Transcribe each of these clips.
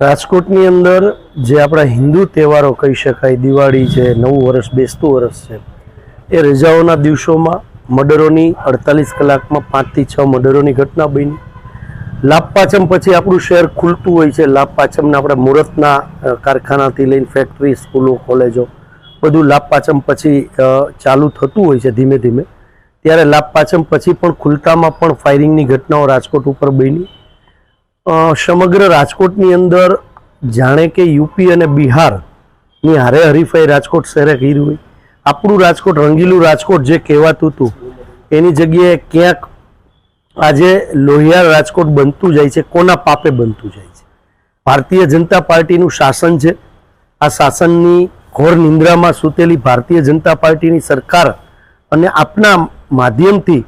રાજકોટની અંદર જે આપણા હિન્દુ તહેવારો કહી શકાય, દિવાળી છે, નવું વર્ષ, બેસતું વર્ષ છે, એ રજાઓના દિવસોમાં મર્ડરોની અડતાલીસ કલાકમાં પાંચથી છ મર્ડરોની ઘટના બની. લાભપાચમ પછી આપણું શહેર ખુલતું હોય છે. લાભ આપણા મુહૂર્તના કારખાનાથી લઈને ફેક્ટરી સ્કૂલો, કોલેજો બધું લાભપાચમ પછી ચાલુ થતું હોય છે ધીમે ધીમે. ત્યારે લાભપાચમ પછી પણ ખુલતામાં પણ ફાયરિંગની ઘટનાઓ રાજકોટ ઉપર બની. સમગ્ર રાજકોટની અંદર જાણે કે યુપી અને બિહારની હારે હરીફાઈ રાજકોટ શહેરે કરી હોય. આપણું રાજકોટ, રંગીલું રાજકોટ જે કહેવાતું હતું, એની જગ્યાએ ક્યાંક આજે લોહિયાર રાજકોટ બનતું જાય છે, કોના પાપે બનતું જાય છે? ભારતીય જનતા પાર્ટીનું શાસન છે. આ શાસનની ઘોર નિંદ્રામાં સૂતેલી ભારતીય જનતા પાર્ટીની સરકાર અને આપના માધ્યમથી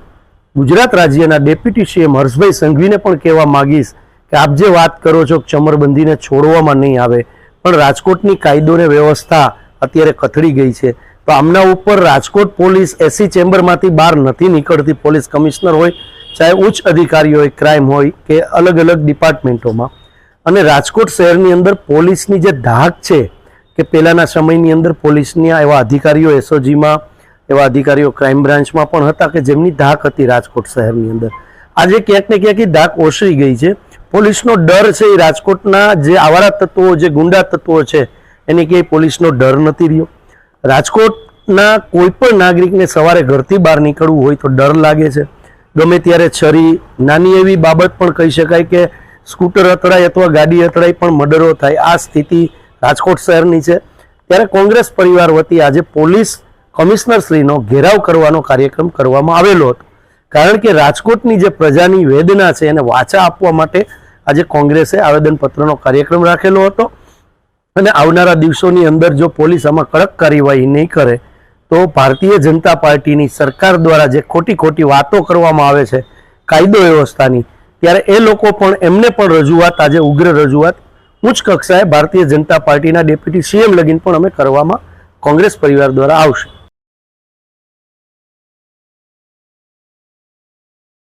ગુજરાત રાજ્યના ડેપ્યુટી સીએમ હર્ષભાઈ સંઘવીને પણ કહેવા માંગીશ કે આપ જે વાત કરો છો ચમરબંધીને છોડવામાં નહીં આવે, પણ રાજકોટની કાયદો ને વ્યવસ્થા અત્યારે કથળી ગઈ છે. તો આમના ઉપર રાજકોટ પોલીસ એસી ચેમ્બરમાંથી બહાર નથી નીકળતી, પોલીસ કમિશનર હોય, ચાહે ઉચ્ચ અધિકારી હોય, ક્રાઇમ હોય, કે અલગ અલગ ડિપાર્ટમેન્ટોમાં. અને રાજકોટ શહેરની અંદર પોલીસની જે ધાક છે, કે પહેલાંના સમયની અંદર પોલીસની એવા અધિકારીઓ એસઓજીમાં, એવા અધિકારીઓ ક્રાઇમ બ્રાન્ચમાં પણ હતા કે જેમની ધાક હતી રાજકોટ શહેરની અંદર. આજે ક્યાંક ને ક્યાંક ધાક ઓસરી ગઈ છે. પોલીસનો ડર છે એ રાજકોટના જે આવારા તત્વો, જે ગુંડા તત્વો છે, એને ક્યાંય પોલીસનો ડર નથી રહ્યો. રાજકોટના કોઈ પણ નાગરિકને સવારે ઘરથી બહાર નીકળવું હોય તો ડર લાગે છે. ગમે ત્યારે છરી, નાની એવી બાબત પણ કહી શકાય કે સ્કૂટર અથડાય અથવા ગાડી અથડાય પણ મર્ડરો થાય. આ સ્થિતિ રાજકોટ શહેરની છે. ત્યારે કોંગ્રેસ પરિવાર વતી આજે પોલીસ કમિશનરશ્રીનો ઘેરાવ કરવાનો કાર્યક્રમ કરવામાં આવેલો હતો. કારણ કે રાજકોટની જે પ્રજાની વેદના છે એને વાચા આપવા માટે આજે કોંગ્રેસે આવેદનપત્રનો કાર્યક્રમ રાખેલો હતો. અને આવનારા દિવસોની અંદર જો પોલીસ આમાં કડક કાર્યવાહી નહીં કરે, તો ભારતીય જનતા પાર્ટીની સરકાર દ્વારા જે ખોટી ખોટી વાતો કરવામાં આવે છે, કાયદો વ્યવસ્થાની, ત્યારે એ લોકો પણ એમને પણ રજૂઆત, આજે ઉગ્ર રજૂઆત ઉચ્ચ કક્ષાએ ભારતીય જનતા પાર્ટીના ડેપ્યુટી સીએમ લગીન પણ અમે કરવામાં કોંગ્રેસ પરિવાર દ્વારા આવશે.